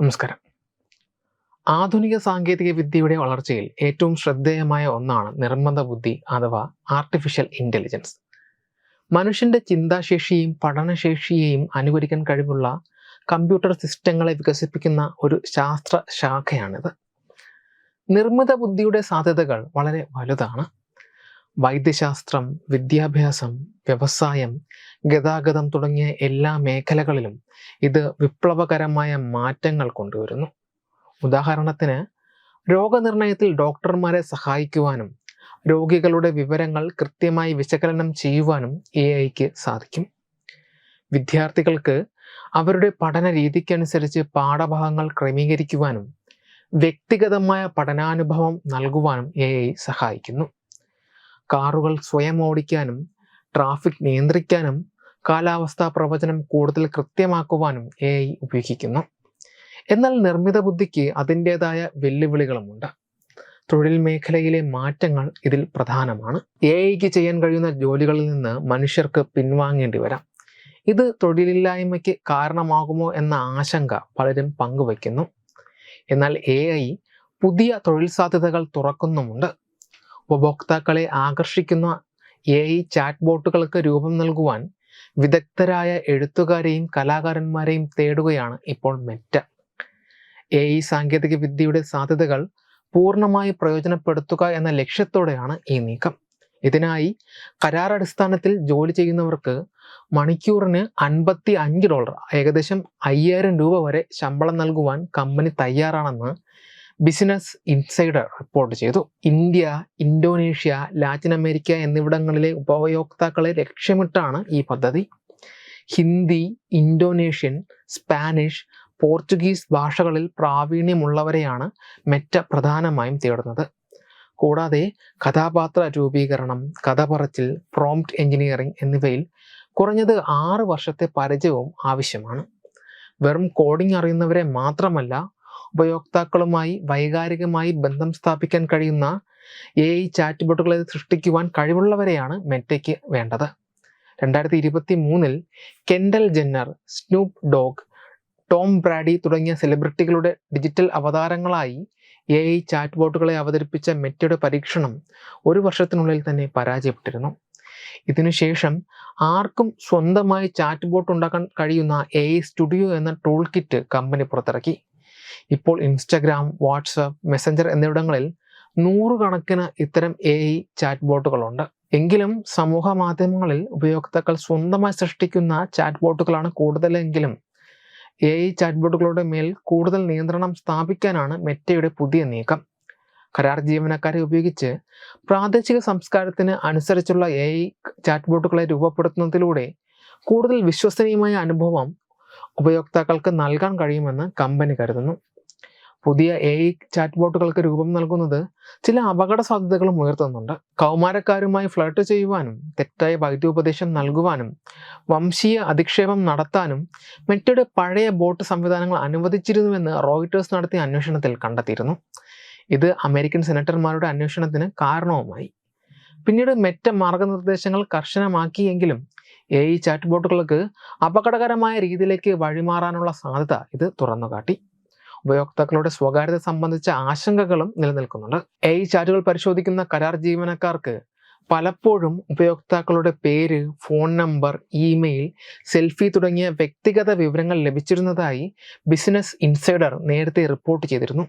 നമസ്കാരം. ആധുനിക സാങ്കേതിക വിദ്യയുടെ വളർച്ചയിൽ ഏറ്റവും ശ്രദ്ധേയമായ ഒന്നാണ് നിർമ്മത ബുദ്ധി അഥവാ ആർട്ടിഫിഷ്യൽ ഇന്റലിജൻസ് മനുഷ്യന്റെ ചിന്താശേഷിയെയും പഠനശേഷിയെയും അനുകരിക്കാൻ കഴിവുള്ള കമ്പ്യൂട്ടർ സിസ്റ്റങ്ങളെ വികസിപ്പിക്കുന്ന ഒരു ശാസ്ത്ര ശാഖയാണിത് നിർമ്മിത ബുദ്ധിയുടെ സാധ്യതകൾ വളരെ വലുതാണ്. വൈദ്യശാസ്ത്രം വിദ്യാഭ്യാസം വ്യവസായം ഗതാഗതം തുടങ്ങിയ എല്ലാ മേഖലകളിലും ഇത് വിപ്ലവകരമായ മാറ്റങ്ങൾ കൊണ്ടുവരുന്നു. ഉദാഹരണത്തിന് രോഗനിർണയത്തിൽ ഡോക്ടർമാരെ സഹായിക്കുവാനും രോഗികളുടെ വിവരങ്ങൾ കൃത്യമായി വിശകലനം ചെയ്യുവാനും എ ഐക്ക് സാധിക്കും. വിദ്യാർത്ഥികൾക്ക് അവരുടെ പഠന രീതിക്കനുസരിച്ച് പാഠഭാഗങ്ങൾ ക്രമീകരിക്കുവാനും വ്യക്തിഗതമായ പഠനാനുഭവം നൽകുവാനും എ ഐ സഹായിക്കുന്നു. കാറുകൾ സ്വയം ഓടിക്കാനും ട്രാഫിക് നിയന്ത്രിക്കാനും കാലാവസ്ഥാ പ്രവചനം കൂടുതൽ കൃത്യമാക്കുവാനും എ ഐ ഉപയോഗിക്കുന്നു. എന്നാൽ നിർമ്മിത ബുദ്ധിക്ക് അതിന്റെതായ വെല്ലുവിളികളുമുണ്ട്. തൊഴിൽ മേഖലയിലെ മാറ്റങ്ങൾ ഇതിൽ പ്രധാനമാണ്. എ ഐക്ക് ചെയ്യാൻ കഴിയുന്ന ജോലികളിൽ നിന്ന് മനുഷ്യർക്ക് പിൻവാങ്ങേണ്ടി വരാം. ഇത് തൊഴിലില്ലായ്മയ്ക്ക് കാരണമാകുമോ എന്ന ആശങ്ക പലരും പങ്കുവയ്ക്കുന്നു. എന്നാൽ എ പുതിയ തൊഴിൽ സാധ്യതകൾ തുറക്കുന്നുമുണ്ട്. ഉപഭോക്താക്കളെ ആകർഷിക്കുന്ന എ ഐ ചാറ്റ് ബോട്ടുകൾക്ക് രൂപം നൽകുവാൻ വിദഗ്ധരായ എഴുത്തുകാരെയും കലാകാരന്മാരെയും തേടുകയാണ് ഇപ്പോൾ മെറ്റ. എ ഐ സാങ്കേതിക വിദ്യയുടെ സാധ്യതകൾ പൂർണമായി പ്രയോജനപ്പെടുത്തുക എന്ന ലക്ഷ്യത്തോടെയാണ് ഈ നീക്കം. ഇതിനായി കരാറടിസ്ഥാനത്തിൽ ജോലി ചെയ്യുന്നവർക്ക് മണിക്കൂറിന് അൻപത്തി അഞ്ച് ഡോളർ ഏകദേശം അയ്യായിരം രൂപ വരെ ശമ്പളം നൽകുവാൻ കമ്പനി തയ്യാറാണെന്ന് ബിസിനസ് ഇൻസൈഡർ റിപ്പോർട്ട് ചെയ്തു. ഇന്ത്യ ഇന്തോനേഷ്യ ലാറ്റിൻ അമേരിക്ക എന്നിവിടങ്ങളിലെ ഉപയോക്താക്കളെ ലക്ഷ്യമിട്ടാണ് ഈ പദ്ധതി. ഹിന്ദി ഇന്തോനേഷ്യൻ സ്പാനിഷ് പോർച്ചുഗീസ് ഭാഷകളിൽ പ്രാവീണ്യമുള്ളവരെയാണ് മെറ്റ പ്രധാനമായും തേടുന്നത്. കൂടാതെ കഥാപാത്ര രൂപീകരണം കഥ പറച്ചിൽ പ്രോംപ്റ്റ് എഞ്ചിനീയറിംഗ് എന്നിവയിൽ കുറഞ്ഞത് ആറ് വർഷത്തെ പരിചയവും ആവശ്യമാണ്. വെറും കോഡിംഗ് അറിയുന്നവരെ മാത്രമല്ല ഉപയോക്താക്കളുമായി വൈകാരികമായി ബന്ധം സ്ഥാപിക്കാൻ കഴിയുന്ന എ ഐ ചാറ്റ് ബോട്ടുകളെ സൃഷ്ടിക്കുവാൻ കഴിവുള്ളവരെയാണ് മെറ്റയ്ക്ക് വേണ്ടത്. രണ്ടായിരത്തി ഇരുപത്തി മൂന്നിൽ Kendall Jenner Snoop Dogg Tom Brady തുടങ്ങിയ സെലിബ്രിറ്റികളുടെ ഡിജിറ്റൽ അവതാരങ്ങളായി എ ഐ ചാറ്റ് ബോട്ടുകളെ അവതരിപ്പിച്ച മെറ്റയുടെ പരീക്ഷണം ഒരു വർഷത്തിനുള്ളിൽ തന്നെ പരാജയപ്പെട്ടിരുന്നു. ഇതിനുശേഷം ആർക്കും സ്വന്തമായി ചാറ്റ് ബോട്ട് ഉണ്ടാക്കാൻ കഴിയുന്ന എ ഐ സ്റ്റുഡിയോ എന്ന ടൂൾ കിറ്റ് കമ്പനി പുറത്തിറക്കി. ഇപ്പോൾ ഇൻസ്റ്റഗ്രാം വാട്സപ്പ് മെസ്സഞ്ചർ എന്നിവിടങ്ങളിൽ നൂറുകണക്കിന് ഇത്തരം എ ഐ ചാറ്റ് ബോട്ടുകളുണ്ട് എങ്കിലും സമൂഹ മാധ്യമങ്ങളിൽ ഉപയോക്താക്കൾ സ്വന്തമായി സൃഷ്ടിക്കുന്ന ചാറ്റ് ബോട്ടുകളാണ് കൂടുതലെങ്കിലും എ ഐ ചാറ്റ് ബോട്ടുകളുടെ മേൽ കൂടുതൽ നിയന്ത്രണം സ്ഥാപിക്കാനാണ് മെറ്റയുടെ പുതിയ നീക്കം. കരാർ ജീവനക്കാരെ ഉപയോഗിച്ച് പ്രാദേശിക സംസ്കാരത്തിന് അനുസരിച്ചുള്ള എ ഐ ചാറ്റ് ബോട്ടുകളെ രൂപപ്പെടുത്തുന്നതിലൂടെ കൂടുതൽ വിശ്വസനീയമായ അനുഭവം ഉപയോക്താക്കൾക്ക് നൽകാൻ കഴിയുമെന്ന് കമ്പനി കരുതുന്നു. പുതിയ എ ഐ ചാറ്റ് ബോട്ടുകൾക്ക് രൂപം നൽകുന്നത് ചില അപകട സാധ്യതകളും ഉയർത്തുന്നുണ്ട്. കൗമാരക്കാരുമായി ഫ്ലർട്ട് ചെയ്യുവാനും തെറ്റായ വൈദ്യോപദേശം നൽകുവാനും വംശീയ അധിക്ഷേപം നടത്താനും മെറ്റയുടെ പഴയ ബോട്ട് സംവിധാനങ്ങൾ അനുവദിച്ചിരുന്നുവെന്ന് റോയിറ്റേഴ്സ് നടത്തിയ അന്വേഷണത്തിൽ കണ്ടെത്തിയിരുന്നു. ഇത് അമേരിക്കൻ സെനറ്റർമാരുടെ അന്വേഷണത്തിന് കാരണവുമായി. പിന്നീട് മെറ്റ മാർഗനിർദ്ദേശങ്ങൾ കർശനമാക്കിയെങ്കിലും എ ഐ ചാറ്റ് ബോട്ടുകൾക്ക് അപകടകരമായ രീതിയിലേക്ക് വഴിമാറാനുള്ള സാധ്യത ഇത് തുറന്നുകാട്ടി. ഉപയോക്താക്കളുടെ സ്വകാര്യത സംബന്ധിച്ച ആശങ്കകളും നിലനിൽക്കുന്നുണ്ട്. എ ചാറ്റുകൾ പരിശോധിക്കുന്ന കരാർ ജീവനക്കാർക്ക് പലപ്പോഴും ഉപയോക്താക്കളുടെ പേര് ഫോൺ നമ്പർ ഇമെയിൽ സെൽഫി തുടങ്ങിയ വ്യക്തിഗത വിവരങ്ങൾ ലഭിച്ചിരുന്നതായി ബിസിനസ് ഇൻസൈഡർ നേരത്തെ റിപ്പോർട്ട് ചെയ്തിരുന്നു.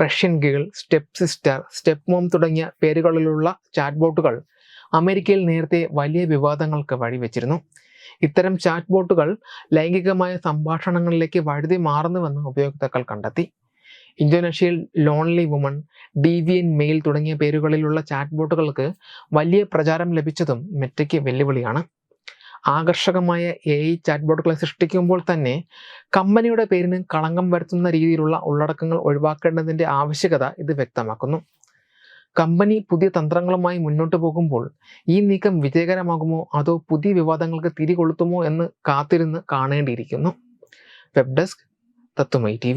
Russian girl step sister step mom തുടങ്ങിയ പേരുകളിലുള്ള ചാറ്റ്ബോട്ടുകൾ അമേരിക്കയിൽ നേരത്തെ വലിയ വിവാദങ്ങൾക്ക് വഴിവെച്ചിരുന്നു. ഇത്തരം ചാറ്റ് ബോട്ടുകൾ ലൈംഗികമായ സംഭാഷണങ്ങളിലേക്ക് വഴുതി മാറുന്നുവെന്ന് ഉപയോക്താക്കൾ കണ്ടെത്തി. ഇന്തോനേഷ്യയിൽ ലോൺലി വുമൺ ഡിവിയൻ മെയിൽ തുടങ്ങിയ പേരുകളിലുള്ള ചാറ്റ് ബോട്ടുകൾക്ക് വലിയ പ്രചാരം ലഭിച്ചതും മെറ്റയ്ക്ക് വെല്ലുവിളിയാണ്. ആകർഷകമായ എ ഐ ചാറ്റ് ബോട്ടുകളെ സൃഷ്ടിക്കുമ്പോൾ തന്നെ കമ്പനിയുടെ പേരിന് കളങ്കം വരുത്തുന്ന രീതിയിലുള്ള ഉള്ളടക്കങ്ങൾ ഒഴിവാക്കേണ്ടതിന്റെ ആവശ്യകത ഇത് വ്യക്തമാക്കുന്നു. കമ്പനി പുതിയ തന്ത്രങ്ങളുമായി മുന്നോട്ട് പോകുമ്പോൾ ഈ നീക്കം വിജയകരമാകുമോ? അതോ പുതിയ വിവാദങ്ങൾക്ക് തിരികൊളുത്തുമോ എന്ന് കാത്തിരുന്ന് കാണേണ്ടിയിരിക്കുന്നു. വെബ് ഡെസ്ക് തത്വമൈ ടി